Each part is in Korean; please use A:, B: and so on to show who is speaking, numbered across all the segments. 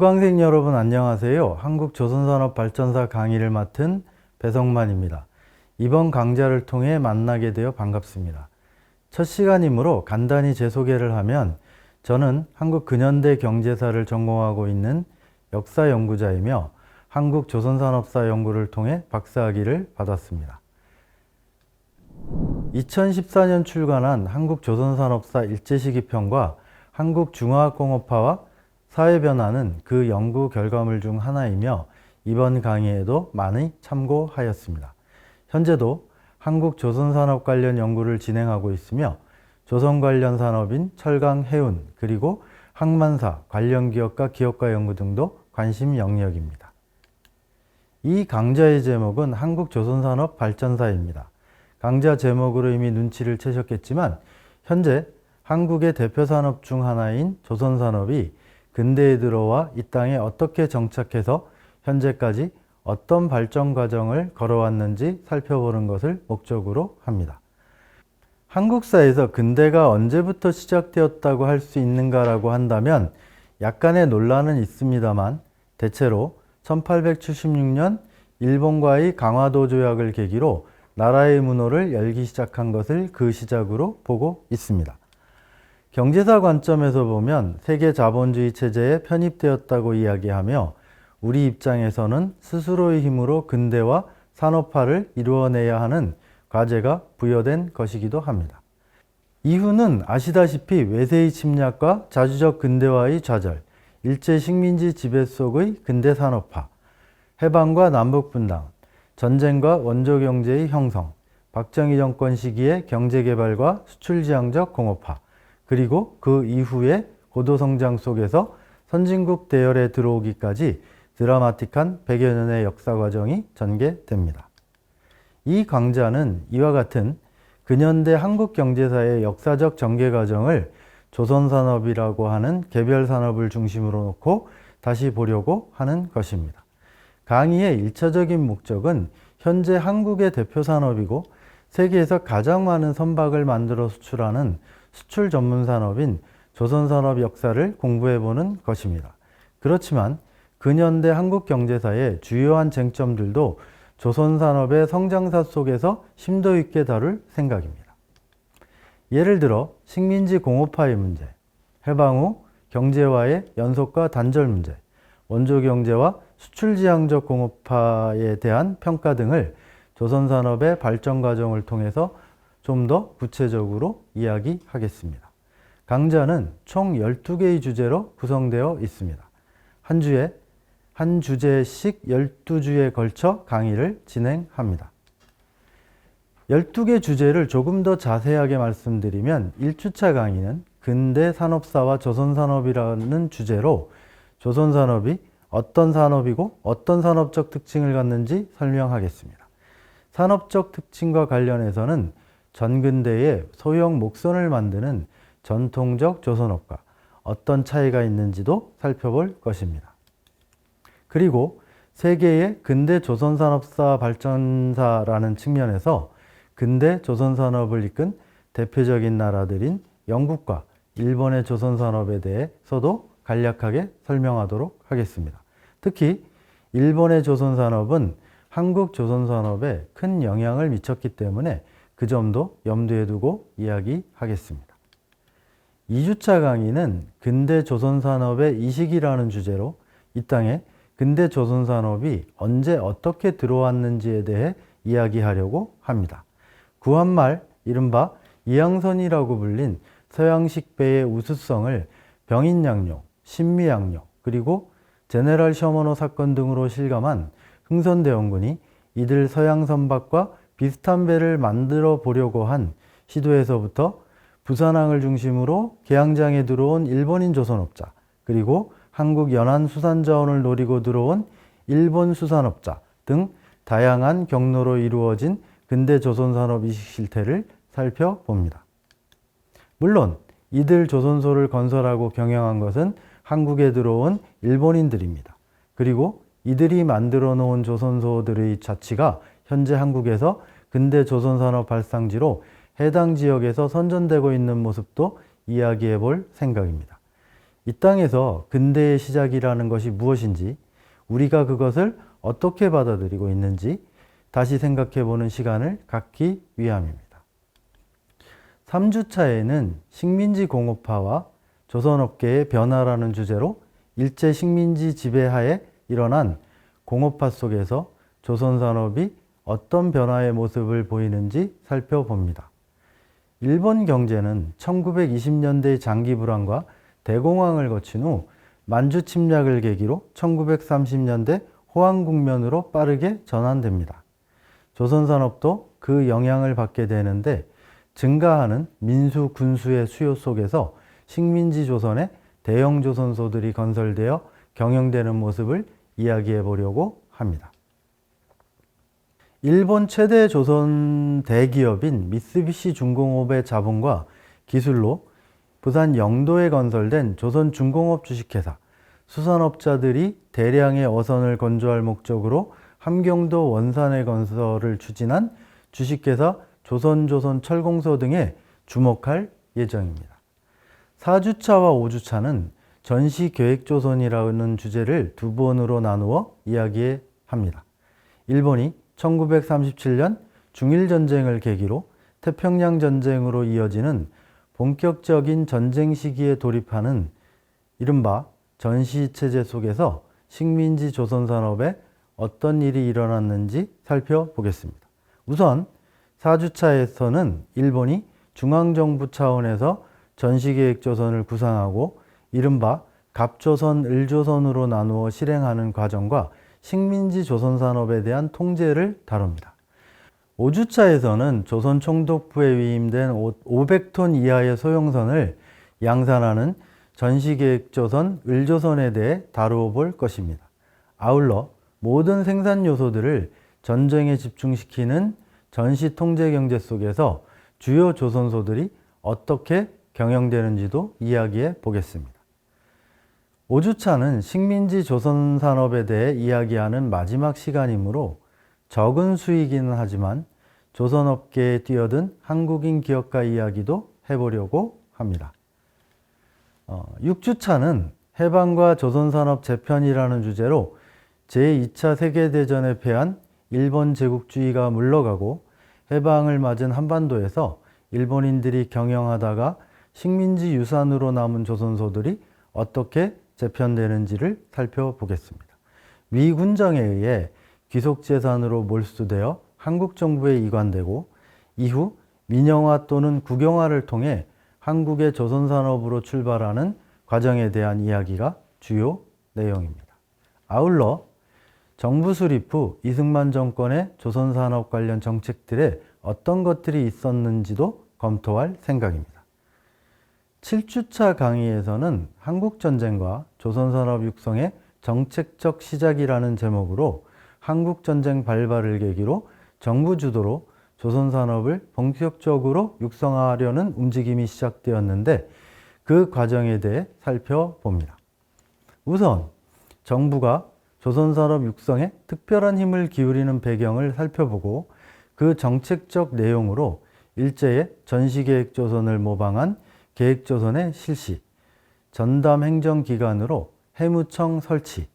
A: 수강생 여러분 안녕하세요. 한국조선산업발전사 강의를 맡은 배성만입니다. 이번 강좌를 통해 만나게 되어 반갑습니다. 첫 시간이므로 간단히 제 소개를 하면 저는 한국 근현대 경제사를 전공하고 있는 역사 연구자이며 한국 조선산업사 연구를 통해 박사학위를 받았습니다. 2014년 출간한 한국 조선산업사 일제시기편과 한국중화학공업화와 사회 변화는 그 연구 결과물 중 하나이며 이번 강의에도 많이 참고하였습니다. 현재도 한국 조선산업 관련 연구를 진행하고 있으며 조선 관련 산업인 철강, 해운, 그리고 항만사 관련 기업과 기업가 연구 등도 관심 영역입니다. 이 강좌의 제목은 한국조선산업 발전사입니다. 강좌 제목으로 이미 눈치를 채셨겠지만 현재 한국의 대표 산업 중 하나인 조선산업이 근대에 들어와 이 땅에 어떻게 정착해서 현재까지 어떤 발전 과정을 걸어왔는지 살펴보는 것을 목적으로 합니다. 한국사에서 근대가 언제부터 시작되었다고 할 수 있는가라고 한다면 약간의 논란은 있습니다만 대체로 1876년 일본과의 강화도 조약을 계기로 나라의 문호를 열기 시작한 것을 그 시작으로 보고 있습니다. 경제사 관점에서 보면 세계 자본주의 체제에 편입되었다고 이야기하며 우리 입장에서는 스스로의 힘으로 근대화 산업화를 이루어내야 하는 과제가 부여된 것이기도 합니다. 이후는 아시다시피 외세의 침략과 자주적 근대화의 좌절, 일제 식민지 지배 속의 근대 산업화, 해방과 남북 분당, 전쟁과 원조 경제의 형성, 박정희 정권 시기의 경제 개발과 수출 지향적 공업화, 그리고 그 이후에 고도 성장 속에서 선진국 대열에 들어오기까지 드라마틱한 100여 년의 역사 과정이 전개됩니다. 이 강좌는 이와 같은 근현대 한국 경제사의 역사적 전개 과정을 조선산업이라고 하는 개별 산업을 중심으로 놓고 다시 보려고 하는 것입니다. 강의의 일차적인 목적은 현재 한국의 대표 산업이고 세계에서 가장 많은 선박을 만들어 수출하는 수출 전문 산업인 조선 산업 역사를 공부해 보는 것입니다. 그렇지만 근현대 한국 경제사의 주요한 쟁점들도 조선 산업의 성장사 속에서 심도 있게 다룰 생각입니다. 예를 들어 식민지 공업화의 문제, 해방 후 경제화의 연속과 단절 문제, 원조 경제와 수출 지향적 공업화에 대한 평가 등을 조선 산업의 발전 과정을 통해서 좀 더 구체적으로 이야기하겠습니다. 강좌는 총 12개의 주제로 구성되어 있습니다. 한 주에 한 주제씩 12주에 걸쳐 강의를 진행합니다. 12개 주제를 조금 더 자세하게 말씀드리면 1주차 강의는 근대 산업사와 조선산업이라는 주제로 조선산업이 어떤 산업이고 어떤 산업적 특징을 갖는지 설명하겠습니다. 산업적 특징과 관련해서는 전근대의 소형 목선을 만드는 전통적 조선업과 어떤 차이가 있는지도 살펴볼 것입니다. 그리고 세계의 근대 조선산업사 발전사라는 측면에서 근대 조선산업을 이끈 대표적인 나라들인 영국과 일본의 조선산업에 대해서도 간략하게 설명하도록 하겠습니다. 특히 일본의 조선산업은 한국 조선산업에 큰 영향을 미쳤기 때문에 그 점도 염두에 두고 이야기하겠습니다. 2주차 강의는 근대 조선산업의 이식이라는 주제로 이 땅에 근대 조선산업이 언제 어떻게 들어왔는지에 대해 이야기하려고 합니다. 구한말 이른바 이양선이라고 불린 서양식 배의 우수성을 병인양요, 신미양요, 그리고 제네럴 셔머노 사건 등으로 실감한 흥선대원군이 이들 서양 선박과 비슷한 배를 만들어 보려고 한 시도에서부터 부산항을 중심으로 개항장에 들어온 일본인 조선업자, 그리고 한국 연안 수산자원을 노리고 들어온 일본 수산업자 등 다양한 경로로 이루어진 근대 조선산업 이식 실태를 살펴봅니다. 물론 이들 조선소를 건설하고 경영한 것은 한국에 들어온 일본인들입니다. 그리고 이들이 만들어 놓은 조선소들의 자치가 현재 한국에서 근대 조선산업 발상지로 해당 지역에서 선전되고 있는 모습도 이야기해 볼 생각입니다. 이 땅에서 근대의 시작이라는 것이 무엇인지, 우리가 그것을 어떻게 받아들이고 있는지 다시 생각해 보는 시간을 갖기 위함입니다. 3주차에는 식민지 공업화와 조선업계의 변화라는 주제로 일제 식민지 지배하에 일어난 공업화 속에서 조선산업이 어떤 변화의 모습을 보이는지 살펴봅니다. 일본 경제는 1920년대 장기 불황과 대공황을 거친 후 만주 침략을 계기로 1930년대 호황 국면으로 빠르게 전환됩니다. 조선 산업도 그 영향을 받게 되는데 증가하는 민수 군수의 수요 속에서 식민지 조선의 대형 조선소들이 건설되어 경영되는 모습을 이야기해 보려고 합니다. 일본 최대 조선 대기업인 미쓰비시 중공업의 자본과 기술로 부산 영도에 건설된 조선 중공업 주식회사, 수산업자들이 대량의 어선을 건조할 목적으로 함경도 원산의 건설을 추진한 주식회사 조선조선철공소 등에 주목할 예정입니다. 4주차와 5주차는 전시계획조선이라는 주제를 두 번으로 나누어 이야기합니다. 일본이 1937년 중일전쟁을 계기로 태평양 전쟁으로 이어지는 본격적인 전쟁 시기에 돌입하는 이른바 전시체제 속에서 식민지 조선산업에 어떤 일이 일어났는지 살펴보겠습니다. 우선 4주차에서는 일본이 중앙정부 차원에서 전시계획조선을 구상하고 이른바 갑조선, 을조선으로 나누어 실행하는 과정과 식민지 조선 산업에 대한 통제를 다룹니다. 5주차에서는 조선 총독부에 위임된 500톤 이하의 소형선을 양산하는 전시계획조선, 을조선에 대해 다루어 볼 것입니다. 아울러 모든 생산 요소들을 전쟁에 집중시키는 전시 통제 경제 속에서 주요 조선소들이 어떻게 경영되는지도 이야기해 보겠습니다. 5주차는 식민지 조선 산업에 대해 이야기하는 마지막 시간이므로 적은 수이기는 하지만 조선업계에 뛰어든 한국인 기업가 이야기도 해보려고 합니다. 어, 6주차는 해방과 조선산업 재편이라는 주제로 제2차 세계대전에 패한 일본 제국주의가 물러가고 해방을 맞은 한반도에서 일본인들이 경영하다가 식민지 유산으로 남은 조선소들이 어떻게 재편되는지를 살펴보겠습니다. 미 군정에 의해 귀속재산으로 몰수되어 한국 정부에 이관되고 이후 민영화 또는 국영화를 통해 한국의 조선산업으로 출발하는 과정에 대한 이야기가 주요 내용입니다. 아울러 정부 수립 후 이승만 정권의 조선산업 관련 정책들에 어떤 것들이 있었는지도 검토할 생각입니다. 7주차 강의에서는 한국전쟁과 조선산업 육성의 정책적 시작이라는 제목으로 한국전쟁 발발을 계기로 정부 주도로 조선산업을 본격적으로 육성하려는 움직임이 시작되었는데 그 과정에 대해 살펴봅니다. 우선 정부가 조선산업 육성에 특별한 힘을 기울이는 배경을 살펴보고 그 정책적 내용으로 일제의 전시계획 조선을 모방한 계획조선의 실시, 전담 행정기관으로 해무청 설치,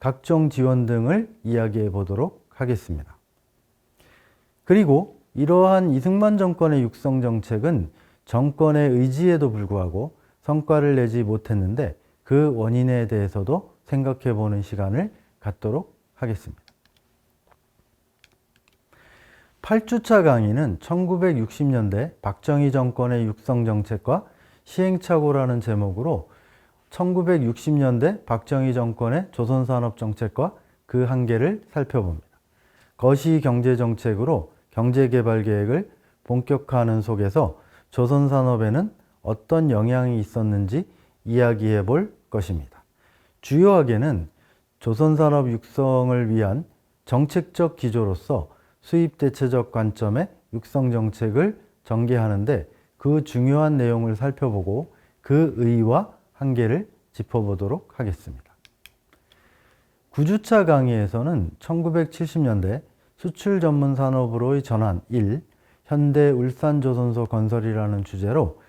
A: 각종 지원 등을 이야기해 보도록 하겠습니다. 그리고 이러한 이승만 정권의 육성 정책은 정권의 의지에도 불구하고 성과를 내지 못했는데 그 원인에 대해서도 생각해 보는 시간을 갖도록 하겠습니다. 8주차 강의는 1960년대 박정희 정권의 육성 정책과 시행착오라는 제목으로 1960년대 박정희 정권의 조선산업 정책과 그 한계를 살펴봅니다. 거시 경제 정책으로 경제개발 계획을 본격화하는 속에서 조선산업에는 어떤 영향이 있었는지 이야기해 볼 것입니다. 주요하게는 조선산업 육성을 위한 정책적 기조로서 수입 대체적 관점의 육성 정책을 전개하는데 그 중요한 내용을 살펴보고 그 의의와 한계를 짚어보도록 하겠습니다. 9주차 강의에서는 1970년대 수출 전문 산업으로의 전환 1, 현대 울산조선소 건설이라는 주제로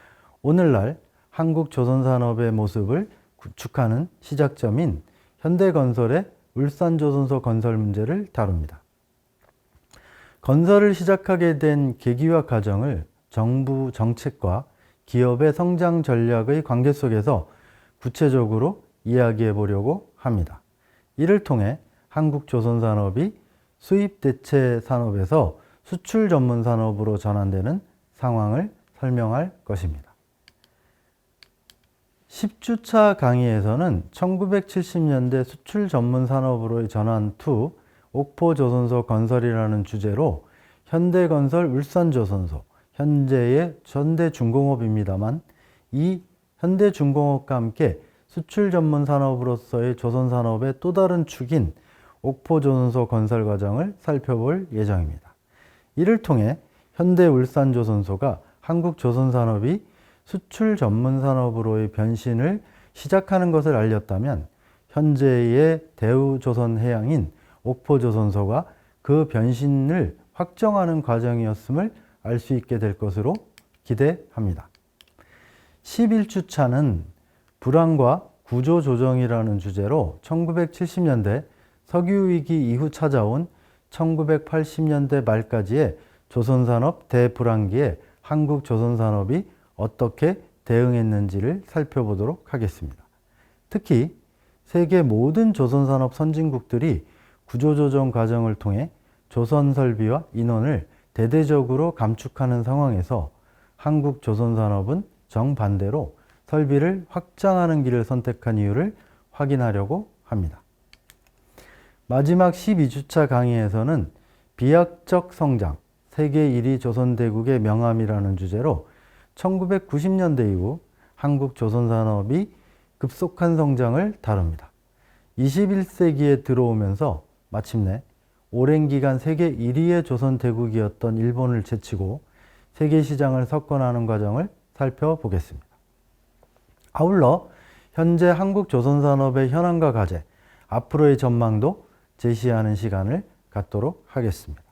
A: 오늘날 한국 조선산업의 모습을 구축하는 시작점인 현대건설의 울산조선소 건설 문제를 다룹니다. 건설을 시작하게 된 계기와 과정을 정부 정책과 기업의 성장 전략의 관계 속에서 구체적으로 이야기해 보려고 합니다. 이를 통해 한국 조선산업이 수입 대체 산업에서 수출 전문 산업으로 전환되는 상황을 설명할 것입니다. 10주차 강의에서는 1970년대 수출 전문 산업으로의 전환 투 옥포 조선소 건설이라는 주제로 현대건설 울산조선소 현재의 현대중공업입니다만 이 현대중공업과 함께 수출 전문 산업으로서의 조선 산업의 또 다른 축인 옥포조선소 건설 과정을 살펴볼 예정입니다. 이를 통해 현대 울산조선소가 한국 조선 산업이 수출 전문 산업으로의 변신을 시작하는 것을 알렸다면 현재의 대우조선해양인 옥포조선소가 그 변신을 확정하는 과정이었음을 알 수 있게 될 것으로 기대합니다. 11주차는 불안과 구조조정이라는 주제로 1970년대 석유위기 이후 찾아온 1980년대 말까지의 조선산업 대불황기에 한국 조선산업이 어떻게 대응했는지를 살펴보도록 하겠습니다. 특히 세계 모든 조선산업 선진국들이 구조조정 과정을 통해 조선 설비와 인원을 대대적으로 감축하는 상황에서 한국 조선산업은 정반대로 설비를 확장하는 길을 선택한 이유를 확인하려고 합니다. 마지막 12주차 강의에서는 비약적 성장, 세계 1위 조선대국의 명암이라는 주제로 1990년대 이후 한국 조선산업이 급속한 성장을 다룹니다. 21세기에 들어오면서 마침내 오랜 기간 세계 1위의 조선 대국이었던 일본을 제치고 세계 시장을 석권하는 과정을 살펴보겠습니다. 아울러 현재 한국 조선 산업의 현황과 과제, 앞으로의 전망도 제시하는 시간을 갖도록 하겠습니다.